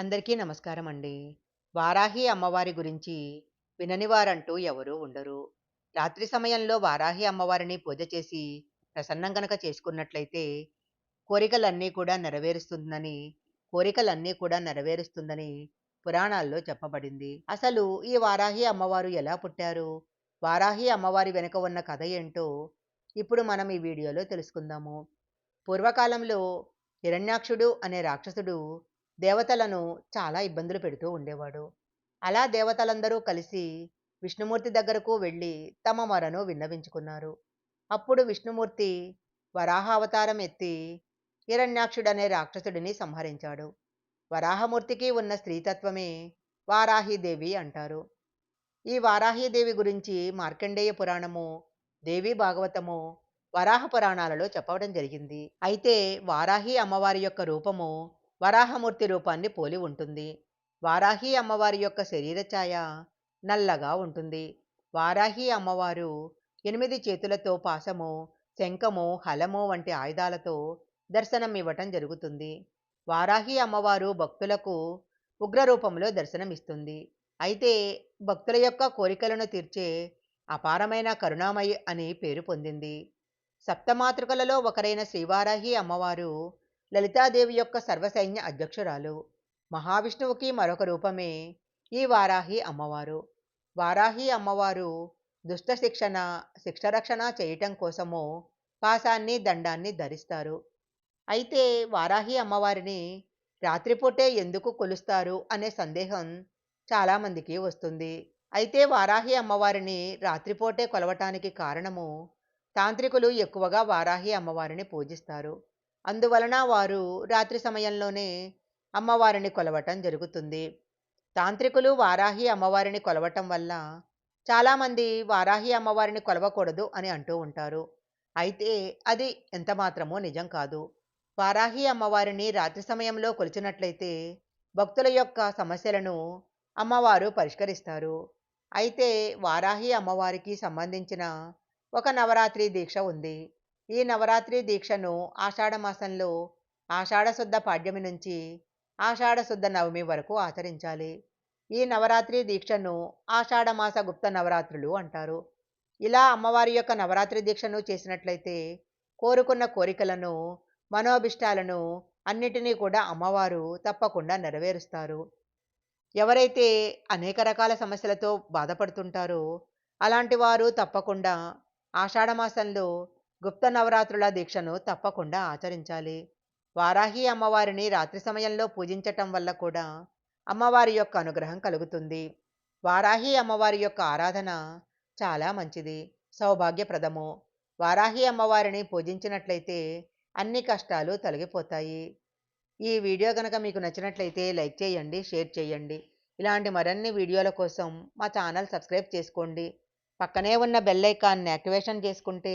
అందరికీ నమస్కారం అండి. వారాహి అమ్మవారి గురించి వినని వారంటూ ఎవరూ ఉండరు. రాత్రి సమయంలో వారాహి అమ్మవారిని పూజ చేసి ప్రసన్నం గనక చేసుకున్నట్లయితే కోరికలన్నీ కూడా నెరవేరుస్తుందని, కోరికలన్నీ కూడా నెరవేరుస్తుందని పురాణాల్లో చెప్పబడింది. అసలు ఈ వారాహి అమ్మవారు ఎలా పుట్టారు? వారాహి అమ్మవారి వెనుక ఉన్న కథ ఏంటో ఇప్పుడు మనం ఈ వీడియోలో తెలుసుకుందాము. పూర్వకాలంలో హిరణ్యాక్షుడు అనే రాక్షసుడు దేవతలను చాలా ఇబ్బందులు పెడుతూ ఉండేవాడు. అలా దేవతలందరూ కలిసి విష్ణుమూర్తి దగ్గరకు వెళ్ళి తమ మొరను విన్నవించుకున్నారు. అప్పుడు విష్ణుమూర్తి వరాహ అవతారం ఎత్తి హిరణ్యాక్షుడనే రాక్షసుడిని సంహరించాడు. వరాహమూర్తికి ఉన్న స్త్రీతత్వమే వారాహీదేవి అంటారు. ఈ వారాహీదేవి గురించి మార్కండేయ పురాణము, దేవీ భాగవతము, వరాహ పురాణాలలో చెప్పడం జరిగింది. అయితే వారాహి అమ్మవారి యొక్క రూపము వరాహమూర్తి రూపాన్ని పోలి ఉంటుంది. వారాహి అమ్మవారి యొక్క శరీర ఛాయ నల్లగా ఉంటుంది. వారాహి అమ్మవారు ఎనిమిది చేతులతో పాశము, శంఖము, హలము వంటి ఆయుధాలతో దర్శనం ఇవ్వటం జరుగుతుంది. వారాహి అమ్మవారు భక్తులకు ఉగ్రరూపంలో దర్శనమిస్తుంది. అయితే భక్తుల యొక్క కోరికలను తీర్చే అపారమైన కరుణామయి అని పేరు పొందింది. సప్తమాతృకలలో ఒకరైన శ్రీవారాహి అమ్మవారు లలితాదేవి యొక్క సర్వసైన్య అధ్యక్షురాలు. మహావిష్ణువుకి మరొక రూపమే ఈ వారాహి అమ్మవారు. వారాహి అమ్మవారు దుష్ట శిక్షణ, శిక్షరక్షణ చేయటం కోసము పాశాన్ని, దండాన్ని ధరిస్తారు. అయితే వారాహి అమ్మవారిని రాత్రిపూటే ఎందుకు కొలుస్తారు అనే సందేహం చాలామందికి వస్తుంది. అయితే వారాహి అమ్మవారిని రాత్రిపూటే కొలవటానికి కారణము తాంత్రికులు ఎక్కువగా వారాహి అమ్మవారిని పూజిస్తారు. అందువలన వారు రాత్రి సమయంలోనే అమ్మవారిని కొలవటం జరుగుతుంది. తాంత్రికులు వారాహి అమ్మవారిని కొలవటం వల్ల చాలామంది వారాహి అమ్మవారిని కొలవకూడదు అని అంటూ ఉంటారు. అయితే అది ఎంతమాత్రమో నిజం కాదు. వారాహి అమ్మవారిని రాత్రి సమయంలో కొలిచినట్లయితే భక్తుల యొక్క సమస్యలను అమ్మవారు పరిష్కరిస్తారు. అయితే వారాహి అమ్మవారికి సంబంధించిన ఒక నవరాత్రి దీక్ష ఉంది. ఈ నవరాత్రి దీక్షను ఆషాఢమాసంలో ఆషాఢశుద్ధ పాడ్యమి నుంచి ఆషాఢశుద్ధ నవమి వరకు ఆచరించాలి. ఈ నవరాత్రి దీక్షను ఆషాఢమాస గుప్త నవరాత్రులు అంటారు. ఇలా అమ్మవారి యొక్క నవరాత్రి దీక్షను చేసినట్లయితే కోరుకున్న కోరికలను, మనోభిష్టాలను అన్నిటినీ కూడా అమ్మవారు తప్పకుండా నెరవేరుస్తారు. ఎవరైతే అనేక రకాల సమస్యలతో బాధపడుతుంటారో అలాంటి వారు తప్పకుండా ఆషాఢమాసంలో గుప్త నవరాత్రుల దీక్షను తప్పకుండా ఆచరించాలి. వారాహి అమ్మవారిని రాత్రి సమయంలో పూజించటం వల్ల కూడా అమ్మవారి యొక్క అనుగ్రహం కలుగుతుంది. వారాహి అమ్మవారి యొక్క ఆరాధన చాలా మంచిది, సౌభాగ్యప్రదము. వారాహి అమ్మవారిని పూజించినట్లయితే అన్ని కష్టాలు తొలగిపోతాయి. ఈ వీడియో కనుక మీకు నచ్చినట్లయితే లైక్ చేయండి, షేర్ చేయండి. ఇలాంటి మరిన్ని వీడియోల కోసం మా ఛానల్ సబ్స్క్రైబ్ చేసుకోండి. పక్కనే ఉన్న బెల్ ఐకాన్ని యాక్టివేషన్ చేసుకుంటే